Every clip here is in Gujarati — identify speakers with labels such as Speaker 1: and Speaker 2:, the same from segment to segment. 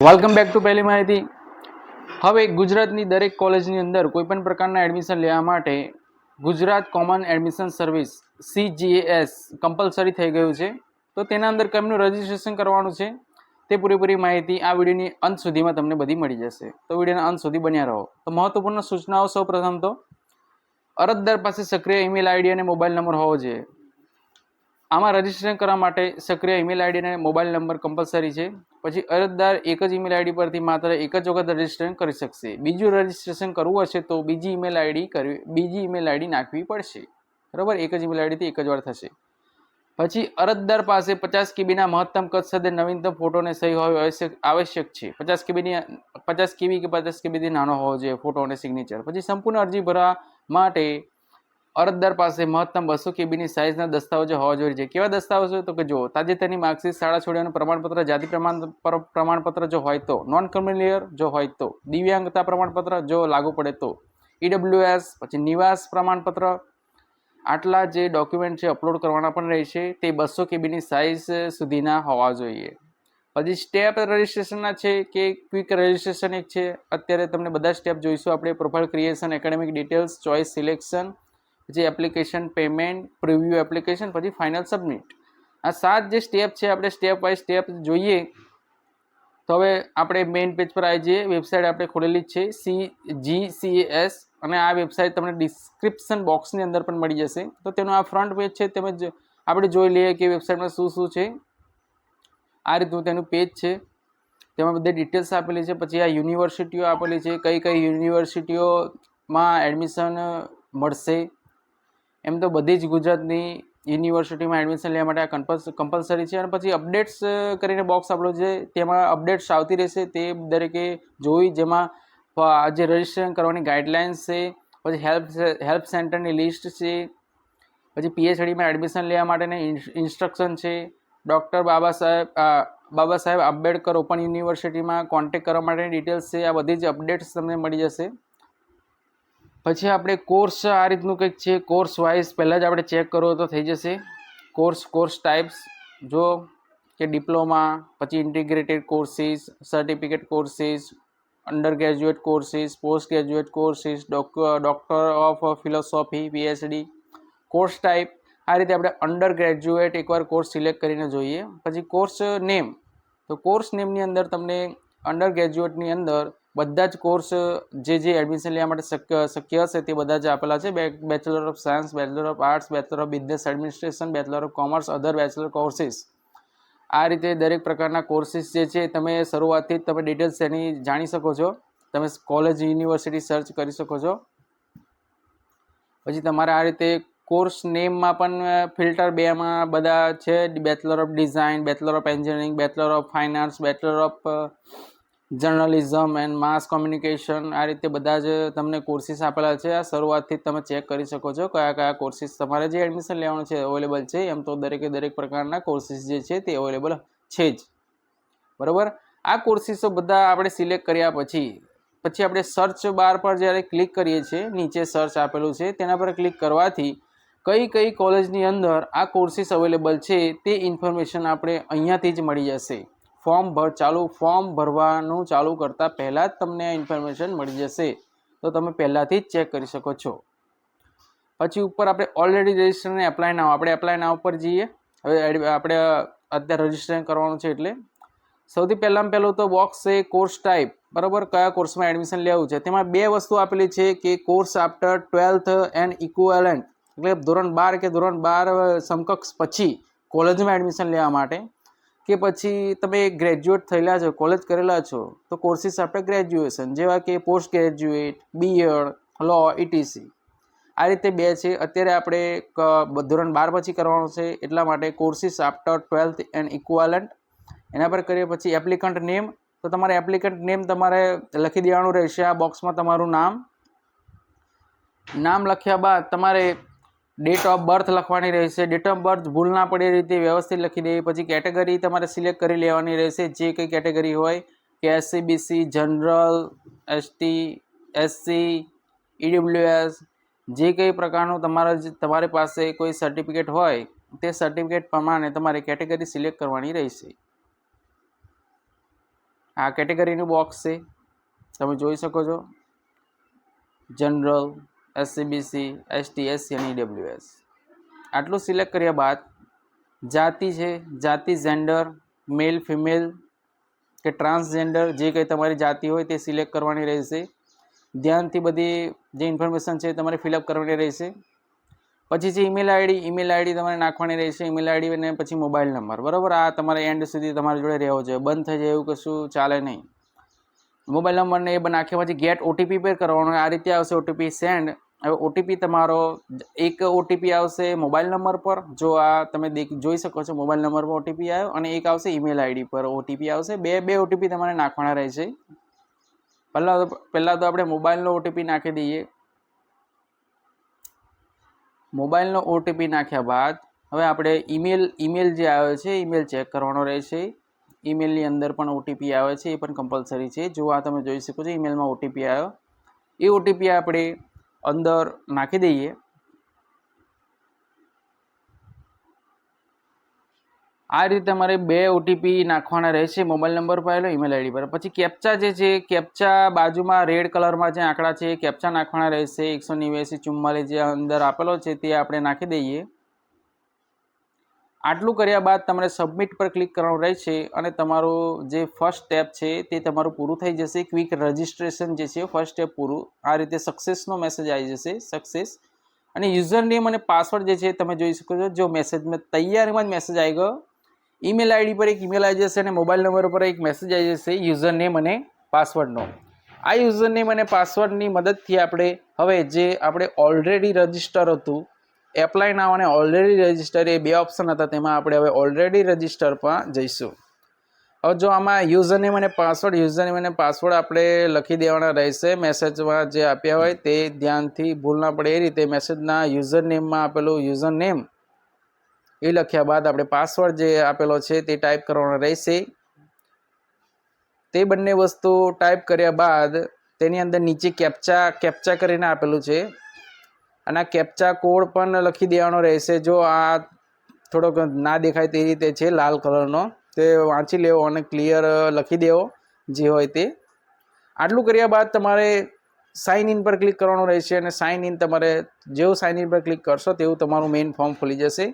Speaker 1: વેલકમ બેક ટુ પહેલી માહિતી હવે ગુજરાતની દરેક કોલેજની અંદર કોઈપણ પ્રકારના એડમિશન લેવા માટે Gujarat common admission service CGS compulsory થઈ ગયું છે. તો તેના અંદર કેમનું રજિસ્ટ્રેશન કરવાનું છે? તે પૂરેપૂરી માહિતી આ વિડીયોની અંત સુધીમાં તમને બધી મળી જશે. તો વિડીયોના અંત સુધી બન્યા રહો. તો મહત્વપૂર્ણ સૂચનાઓ સૌ પ્રથમ તો અરજદાર પાસે સક્રિય ઈમેલ આઈડી અને મોબાઈલ નંબર હોવો જોઈએ. આમાં રજિસ્ટ્રેશન કરવા માટે સક્રિય ઈમેલ આઈડી અને મોબાઈલ નંબર કમ્પલસરી છે. પછી અરજદાર એક જ ઈમેલ આઈડી પરથી માત્ર એક જ વખત રજિસ્ટ્રેશન કરી શકશે. બીજું રજિસ્ટ્રેશન કરવું હશે તો બીજી ઈમેલ આઈડી કરવી, બીજી ઈમેલ આઈડી નાખવી પડશે. બરાબર? એક જ ઈમેલ આઈડીથી એક જ વાર થશે. પછી અરજદાર પાસે પચાસ કેબીના મહત્તમ કદ સાથે નવીનતમ ફોટોને સહી હોવી આવશ્યક આવશ્યક છે. પચાસ કેબીની પચાસ કેબી કે પચાસ કેબીથી નાનો હોવો જોઈએ ફોટો અને સિગ્નેચર પછી સંપૂર્ણ અરજી ભરવા માટે અરજદાર પાસે મહત્તમ બસો કેબીની સાઇઝના દસ્તાવેજો હોવા જોઈએ. કેવા દસ્તાવેજો તો કે જો તાજેતરની માર્કશીટ, શાળા છોડ્યાનું પ્રમાણપત્ર, જાતિ પ્રમાણ પ્રમાણપત્ર જો હોય તો નોન ક્રિમિલિયર જો હોય તો, દિવ્યાંગતા પ્રમાણપત્ર જો લાગુ પડે તો ઈડબ્લ્યુએસ પછી નિવાસ પ્રમાણપત્ર, આટલા જે ડોક્યુમેન્ટ છે અપલોડ કરવાના પણ રહેશે, તે બસો કેબીની સાઇઝ સુધીના હોવા જોઈએ. પછી સ્ટેપ રજિસ્ટ્રેશનના છે કે ક્વિક રજિસ્ટ્રેશન એક છે. અત્યારે તમને બધા સ્ટેપ જોઈશું. આપણે profile creation academic details choice selection પછી એપ્લિકેશન પેમેન્ટ પ્રિવ્યૂ એપ્લિકેશન પછી ફાઇનલ સબમિટ આ સાત જે સ્ટેપ છે, આપણે સ્ટેપ બાય સ્ટેપ જોઈએ. તો હવે આપણે મેઇન પેજ પર આવી જઈએ વેબસાઇટ આપણે ખોલેલી છે સી જી સી એસ અને આ વેબસાઇટ તમને ડિસ્ક્રિપ્શન બોક્સની અંદર પણ મળી જશે. તો તેનું આ ફ્રન્ટ પેજ છે, તેમજ આપણે જોઈ લઈએ કે વેબસાઇટમાં શું શું છે. આ રીતનું તેનું પેજ છે. તેમાં બધી ડિટેલ્સ આપેલી છે, પછી આ યુનિવર્સિટીઓ આપેલી છે, કઈ કઈ યુનિવર્સિટીઓમાં એડમિશન મળશે. એમ તો બધી જ ગુજરાતની યુનિવર્સિટીમાં એડમિશન લેવા માટે આ કમ્પલ્સ કમ્પલસરી છે અને પછી અપડેટ્સ કરીને બોક્સ આપણો જે તેમાં અપડેટ્સ આવતી રહેશે તે દરેકે જોઈ, જેમાં જે રજિસ્ટ્રેશન કરવાની ગાઈડલાઇન્સ છે, પછી હેલ્પ હેલ્પ સેન્ટરની લિસ્ટ છે, પછી પીએચડીમાં એડમિશન લેવા માટેની ઇન્સ્ટ્રક્શન છે ડૉક્ટર બાબા સાહેબ બાબા સાહેબ આંબેડકર ઓપન યુનિવર્સિટીમાં કોન્ટેક્ટ કરવા માટેની ડિટેલ્સ છે, આ બધી જ અપડેટ્સ તમને મળી જશે. પછી આપણે કોર્સ આ રીતનું કંઈક છે કોર્સ વાઇઝ પહેલાં જ આપણે ચેક કરવો તો થઈ જશે. કોર્સ કોર્સ ટાઈપ્સ જો કે ડિપ્લોમા પછી integrated courses certificate courses under graduate courses post graduate courses doctor of philosophy PhD course type આ રીતે આપણે અંડર ગ્રેજ્યુએટ એકવાર કોર્સ સિલેક્ટ કરીને જોઈએ. પછી કોર્સ નેમ તો કોર્સ નેમની અંદર તમને અંડર ગ્રેજ્યુએટની અંદર બધા જ કોર્સ જે જે એડમિશન લેવા માટે શક્ય શક્ય હશે તે બધા જ આપેલા છે. Bachelor of science bachelor of arts bachelor of business administration bachelor of commerce other bachelor courses આ રીતે દરેક પ્રકારના કોર્સીસ જે છે, તમે શરૂઆતથી જ તમે ડિટેલ્સ એની જાણી શકો છો. તમે કોલેજ યુનિવર્સિટી સર્ચ કરી શકો છો. પછી તમારે આ રીતે કોર્સ નેમમાં પણ ફિલ્ટર બેમાં બધા છે. Bachelor of design bachelor of engineering bachelor of fine arts bachelor of journalism and mass communication આ રીતે બધા જ તમને કોર્સીસ આપેલા છે. આ શરૂઆતથી તમે ચેક કરી શકો છો કયા કયા કોર્સીસ તમારે જે એડમિશન લેવાનું છે અવેલેબલ છે. એમ તો દરેકે દરેક પ્રકારના કોર્સિસ જે છે તે અવેલેબલ છે જ. બરાબર? આ કોર્સીસો બધા આપણે સિલેક્ટ કર્યા પછી પછી આપણે સર્ચ બાર પર જ્યારે ક્લિક કરીએ છીએ, નીચે સર્ચ આપેલું છે, તેના પર ક્લિક કરવાથી કઈ કઈ કોલેજની અંદર આ કોર્સીસ અવેલેબલ છે તે ઇન્ફોર્મેશન આપણે અહીંયાથી જ મળી જશે. ફોર્મ ભર, ચાલુ ફોર્મ ભરવાનું ચાલુ કરતાં પહેલાં જ તમને આ ઇન્ફોર્મેશન મળી જશે. તો તમે પહેલાંથી જ ચેક કરી શકો છો. પછી ઉપર આપણે ઓલરેડી રજિસ્ટ્રેશન એપ્લાય નાવ આપણે એપ્લાય નાવ પર જઈએ. હવે આપણે અત્યારે રજિસ્ટ્રેશન કરવાનું છે એટલે. સૌથી પહેલાં પહેલું તો બોક્સ છે કોર્સ ટાઈપ બરાબર? કયા કોર્સમાં એડમિશન લેવું છે? તેમાં બે વસ્તુ આપેલી છે કે course after twelfth and equivalent એટલે ધોરણ બાર કે ધોરણ બાર સમકક્ષ પછી કોલેજમાં એડમિશન લેવા માટે. કે પછી તમે ગ્રેજ્યુએટ થયેલા છો કોલેજ કરેલા છો, તો કોર્સીસ આપણે ગ્રેજ્યુએશન જેવા કે post graduate BEd law etc આ રીતે બે છે. અત્યારે આપણે ધોરણ બાર પછી કરવાનું છે. એટલા માટે courses after twelfth and equivalent એના પર કરીએ પછી એપ્લિકન્ટ નેમ તો તમારે એપ્લિકન્ટ નેમ તમારે લખી દેવાનું રહેશે. આ બોક્સમાં તમારું નામ. નામ લખ્યા બાદ તમારે ડેટ ઓફ બર્થ લખવાની રહેશે. ડેટ ઓફ બર્થ ભૂલ ના પડે રીતે વ્યવસ્થિત લખી દેવી. પછી કેટેગરી તમારે સિલેક્ટ કરી લેવાની રહેશે. જે કંઈ કેટેગરી હોય કે SC BC general ST SC EWS જે કંઈ પ્રકારનું તમારા તમારી પાસે કોઈ સર્ટિફિકેટ હોય, તે સર્ટિફિકેટ પ્રમાણે તમારે કેટેગરી સિલેક્ટ કરવાની રહેશે. આ કેટેગરીનું બોક્સ છે. તમે જોઈ શકો છો. General SC BC ST SC અને ઈડબ્લ્યુએસ આટલું સિલેક્ટ કર્યા બાદ જાતિ છે, જાતિ જેન્ડર મેલ ફિમેલ કે ટ્રાન્સજેન્ડર જે કંઈ તમારી જાતિ હોય તે સિલેક્ટ કરવાની રહેશે. ધ્યાનથી બધી જે ઇન્ફોર્મેશન છે તમારે ફિલઅપ કરવાની રહેશે. પછી છે ઈમેલ આઈડી ઈમેલ આઈડી તમારે નાખવાની રહેશે. ઈમેલ આઈડી અને પછી મોબાઈલ નંબર બરાબર? આ તમારે એન્ડ સુધી તમારી જોડે રહેવો જોઈએ. બંધ થઈ જાય એવું કશું ચાલે નહીં. મોબાઈલ નંબરને એ નાખ્યા પછી ગેટ ઓટીપી પર કરવાનો આ રીતે આવશે ઓટીપી સેન્ડ હવે ઓટીપી તમારો એક ઓટીપી આવશે મોબાઈલ નંબર પર જો આ તમે જોઈ શકો છો મોબાઈલ નંબર પર ઓટીપી આવ્યો અને એક આવશે ઈમેલ આઈડી પર ઓટીપી આવશે બે બે ઓટીપી તમારે નાખવાના રહેશે પહેલાં તો પહેલાં તો આપણે મોબાઈલનો ઓટીપી નાખી દઈએ મોબાઈલનો ઓટીપી નાખ્યા બાદ હવે આપણે ઈમેલ ઈમેલ જે આવે છે ઈમેલ ચેક કરવાનો રહેશે ઈમેલની અંદર પણ ઓટીપી આવે છે એ પણ કમ્પલસરી છે જો આ તમે જોઈ શકો છો ઈમેલમાં ઓટીપી આવ્યો એ ઓટીપી આપણે અંદર નાખી દઈએ. આ રીતે તમારે બે ઓટીપી નાખવાના રહેશે. મોબાઈલ નંબર પર આવેલો ઈમેલ આઈડી પર. પછી કેપ્ચા જે છે કેપ્ચા બાજુમાં રેડ કલરમાં જે આંકડા છે એ કેપ્ચા નાખવાના રહેશે. એકસો નેવ્યાસી ચુમ્માલીસ જે અંદર આપેલો છે, તે આપણે નાખી દઈએ. આટલું કર્યા બાદ તમારે સબમિટ પર ક્લિક કરવાનું રહેશે અને તમારું જે ફર્સ્ટ સ્ટેપ છે તે તમારું પૂરું થઈ જશે. ક્વિક રજિસ્ટ્રેશન જે છે ફર્સ્ટ સ્ટેપ પૂરું. આ રીતે સક્સેસનો મેસેજ આવી જશે. સક્સેસ અને યુઝર નેમ અને પાસવર્ડ જે છે તમે જોઈ શકો છો. જો મેસેજમાં તૈયારીમાં જ મેસેજ આવી ગયો ઈમેલ આઈડી પર એક ઈમેલ આવી જશે અને મોબાઈલ નંબર પર એક મેસેજ આવી જશે યુઝર નેમ અને પાસવર્ડનો આ યુઝર નેમ અને પાસવર્ડની મદદથી આપણે, હવે જે આપણે ઓલરેડી રજિસ્ટર હતું એપ્લાય નાવ અને ઓલરેડી રજિસ્ટર એ બે ઓપ્શન હતા, તેમાં આપણે હવે ઓલરેડી રજિસ્ટર પર જઈશું. હવે જો આમાં યુઝર નેમ અને પાસવર્ડ યુઝર નેમ અને પાસવર્ડ આપણે લખી દેવાના રહેશે મેસેજમાં જે આપ્યા હોય તે ધ્યાનથી ભૂલ ના પડે, એ રીતે મેસેજના યુઝર નેમમાં આપેલું યુઝર નેમ એ લખ્યા બાદ આપણે પાસવર્ડ જે આપેલો છે તે ટાઈપ કરવાનો રહેશે. તે બંને વસ્તુ ટાઈપ કર્યા બાદ તેની અંદર નીચે કેપ્ચા કેપ્ચા કરીને આપેલું છે. અને આ કેપ્ચા કોડ પણ લખી દેવાનો રહેશે. જો આ થોડોક ના દેખાય તે રીતે છે લાલ કલરનો, તે વાંચી લેવો અને ક્લિયર લખી દેવો જે હોય તે. આટલું કર્યા બાદ તમારે સાઇન ઇન પર ક્લિક કરવાનું રહેશે અને સાઇન ઇન તમારે જેવું સાઇન ઇન પર ક્લિક કરશો તેવું તમારું મેઇન ફોર્મ ખુલી જશે.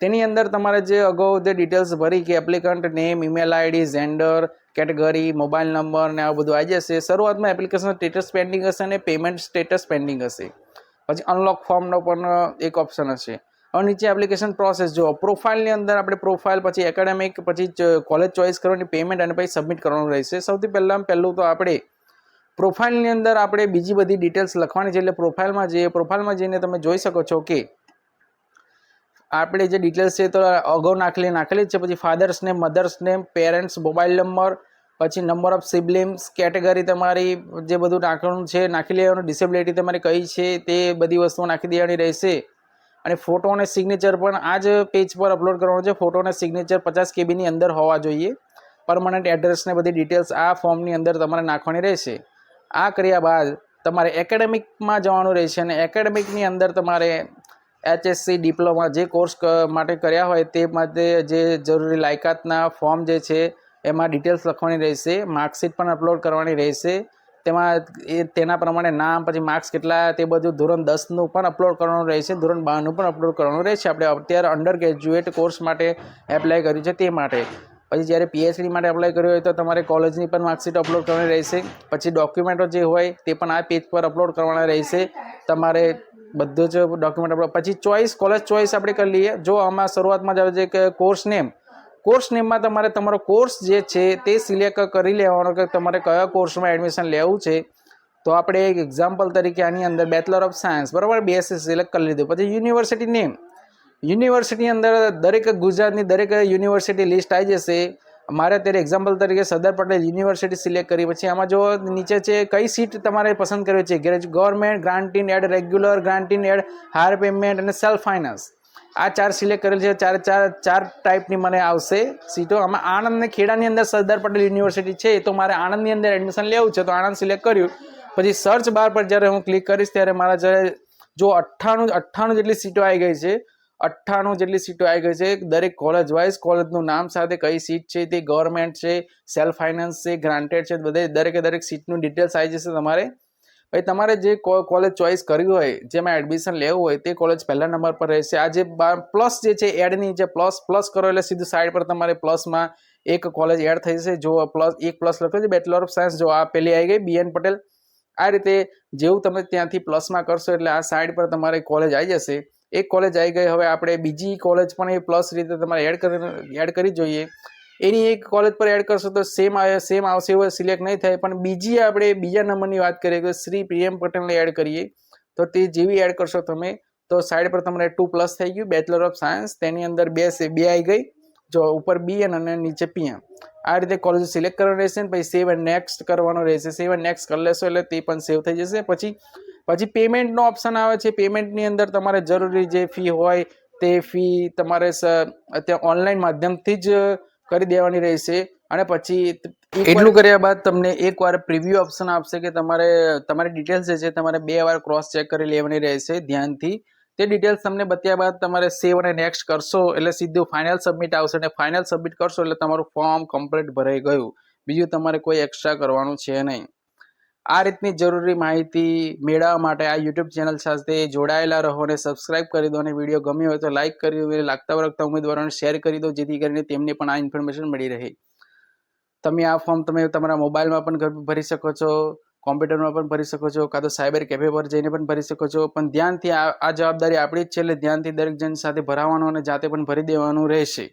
Speaker 1: તેની અંદર તમારે જે અગાઉ જે ડિટેલ્સ ભરી કે applicant name email ID gender category mobile number ને આ બધું આવી જશે. શરૂઆતમાં એપ્લિકેશન સ્ટેટસ પેન્ડિંગ હશે અને પેમેન્ટ સ્ટેટસ પેન્ડિંગ હશે. પછી અનલોક ફોર્મનો પણ એક ઓપ્શન હશે. હવે નીચે એપ્લિકેશન પ્રોસેસ જુઓ. પ્રોફાઇલની અંદર આપણે પ્રોફાઇલ પછી એકેડેમિક પછી કોલેજ ચોઇસ કરવાની પેમેન્ટ અને પછી સબમિટ કરવાનું રહેશે. સૌથી પહેલાં, પહેલું તો આપણે પ્રોફાઇલની અંદર આપણે બીજી બધી ડિટેલ્સ લખવાની છે. એટલે પ્રોફાઇલમાં જઈએ પ્રોફાઇલમાં જઈને તમે જોઈ શકો છો કે આપણે જે ડિટેલ્સ છે તો અગાઉ નાખેલી નાખેલી જ છે. પછી father's name mother's name parents mobile number પછી નંબર ઓફ સિબલિમ્સ કેટેગરી તમારી જે બધું નાખવાનું છે, નાખી લેવાનું ડિસેબિલિટી તમારી કઈ છે, તે બધી વસ્તુઓ નાખી દેવાની રહેશે. અને ફોટો અને સિગ્નેચર પણ આ જ પેજ પર અપલોડ કરવાનું છે. ફોટો અને સિગ્નેચર પચાસ કેબીની અંદર હોવા જોઈએ. પરમનન્ટ એડ્રેસને બધી ડિટેલ્સ આ ફોર્મની અંદર તમારે નાખવાની રહેશે. આ કર્યા બાદ તમારે એકેડેમિકમાં જવાનું રહેશે અને એકેડેમિકની અંદર તમારે એચએસસી ડિપ્લોમા જે કોર્સ માટે કર્યા હોય તે માટે જે જરૂરી લાયકાતના ફોર્મ જે છે એમાં ડિટેલ્સ લખવાની રહેશે માર્કશીટ પણ અપલોડ કરવાની રહેશે, તેમાં એ તેના પ્રમાણે નામ, પછી માર્ક્સ કેટલા, તે બધું ધોરણ દસનું પણ અપલોડ કરવાનું રહેશે, ધોરણ બારનું પણ અપલોડ કરવાનું રહેશે. આપણે અત્યારે અંડર ગ્રેજ્યુએટ કોર્સ માટે એપ્લાય કર્યું છે તે માટે. પછી જ્યારે પીએચડી માટે એપ્લાય કર્યું હોય તો તમારે કોલેજની પણ માર્કશીટ અપલોડ કરવાની રહેશે. પછી ડોક્યુમેન્ટો જે હોય તે પણ આ પેજ પર અપલોડ કરવાના રહેશે. તમારે બધું જ ડોક્યુમેન્ટ અપલોડ પછી ચોઈસ કોલેજ ચોઈસ આપણે કરી લઈએ. જો આમાં શરૂઆતમાં જ આવે છે કે કોર્સ નેમ કોર્સ નેમમાં તમારે તમારો કોર્સ જે છે તે સિલેક્ટ કરી લેવાનો કે તમારે કયા કોર્સમાં એડમિશન લેવું છે. તો આપણે એક એક્ઝામ્પલ તરીકે આની અંદર બેચલર ઓફ સાયન્સ બરાબર? બીએસસી સિલેક્ટ કરી લીધું. પછી યુનિવર્સિટી નેમ યુનિવર્સિટી અંદર દરેક ગુજરાતની દરેક યુનિવર્સિટી લિસ્ટ આવી જશે. મારે અત્યારે એક્ઝામ્પલ તરીકે સરદાર પટેલ યુનિવર્સિટી સિલેક્ટ કરી. પછી આમાં જો નીચે છે કઈ સીટ તમારે પસંદ કરવી છે? Government grant in aid regular grant in aid higher payment અને સેલ્ફ ફાઇનાન્સ આ ચાર સિલેક્ટ કરેલ છે. ચાર ચાર ચાર ટાઈપની મને આવશે સીટો. આમાં આણંદ ને ખેડાની અંદર સરદાર પટેલ યુનિવર્સિટી છે તો મારે આણંદની અંદર એડમિશન લેવું છે, તો આણંદ સિલેક્ટ કર્યું. પછી સર્ચ બાર પર જ્યારે હું ક્લિક કરીશ, ત્યારે મારા જ્યારે જો અઠ્ઠાણું અઠ્ઠાણું જેટલી સીટો આવી ગઈ છે, અઠ્ઠાણું જેટલી સીટો આવી ગઈ છે, દરેક કોલેજ વાઇઝ કોલેજનું નામ સાથે કઈ સીટ છે, તે ગવર્મેન્ટ છે સેલ્ફ ફાઇનાન્સ છે ગ્રાન્ટેડ છે, બધે દરેકે દરેક સીટનું ડિટેલ્સ આવી જશે તમારે. ભાઈ, તમારે જે કોલેજ ચોઇસ કરવી હોય, જેમાં એડમિશન લેવું હોય, તે કોલેજ પહેલા નંબર પર રહેશે. આ જે પ્લસ જે છે એડની જે પ્લસ પ્લસ કરો એટલે સીધું સાઈડ પર તમારે પ્લસમાં એક કોલેજ એડ થઈ જશે. જો પ્લસ એક પ્લસ લખ્યો છે બેચલર ઓફ સાયન્સ જો આ પહેલી આવી ગઈ બીએન પટેલ આ રીતે જેવું તમે ત્યાંથી પ્લસમાં કરશો એટલે આ સાઈડ પર તમારે કોલેજ આવી જશે. એક કોલેજ આવી ગઈ, હવે આપણે બીજી કોલેજ પણ એ પ્લસ રીતે તમારે એડ કરી એડ કરી જોઈએ. એની એક કોલેજ પર એડ કરશો તો સેમ આવે સેમ આવશે એવું સિલેક્ટ નહીં થાય. પણ બીજી આપણે, બીજા નંબરની વાત કરીએ તો શ્રી પ્રિયમ પટેલને એડ કરીએ. તો તે જેવી એડ કરશો તમે, તો સાઈડ પર તમારે ટુ પ્લસ થઈ ગયું બેચલર ઓફ સાયન્સ તેની અંદર બે સે બે આવી ગઈ, જો ઉપર બીએન અને નીચે પીએમ આ રીતે કોલેજ સિલેક્ટ કરવાનું રહેશે ને, પછી સેવ એન્ડ નેક્સ્ટ કરવાનું રહેશે. સેવ એન્ડ નેક્સ્ટ કરી લેશો એટલે તે પણ સેવ થઈ જશે. પછી પછી પેમેન્ટનો ઓપ્શન આવે છે. પેમેન્ટની અંદર તમારે જરૂરી જે ફી હોય, તે ફી તમારે અત્યારે ઓનલાઈન માધ્યમથી જ કરી દેવાની રહેશે. અને પછી એટલું કર્યા બાદ તમને એકવાર પ્રિવ્યુ ઓપ્શન આપશે કે તમારે તમારી ડિટેલ્સ જે છે તમારે બે વાર ક્રોસ ચેક કરી લેવાની રહેશે ધ્યાનથી. તે ડિટેલ્સ તમને બત્યા બાદ તમારે સેવ અને નેક્સ્ટ કરશો એટલે સીધું ફાઇનલ સબમિટ આવશે અને ફાઇનલ સબમિટ કરશો એટલે તમારું ફોર્મ કમ્પ્લીટ ભરાઈ ગયું. બીજું તમારે કોઈ એક્સ્ટ્રા કરવાનું છે નહીં. આ રીતની જરૂરી માહિતી મેળવવા માટે આ યુટ્યુબ ચેનલ સાથે જોડાયેલા રહો અને સબસ્ક્રાઇબ કરી દો અને વીડિયો ગમ્યો હોય તો લાઇક કરી દો, લાગતા વળગતા ઉમેદવારોને શેર કરી દો, જેથી કરીને તેમને પણ આ ઇન્ફોર્મેશન મળી રહે. તમે આ ફોર્મ તમે તમારા મોબાઈલમાં પણ ભરી શકો છો કોમ્પ્યુટરમાં પણ ભરી શકો છો, કાં તો સાયબર કેફે પર જઈને પણ ભરી શકો છો, પણ ધ્યાનથી આ જવાબદારી આપણી જ છે એટલે ધ્યાનથી દરેક જણ સાથે ભરાવાનું અને જાતે પણ ભરી દેવાનું રહેશે.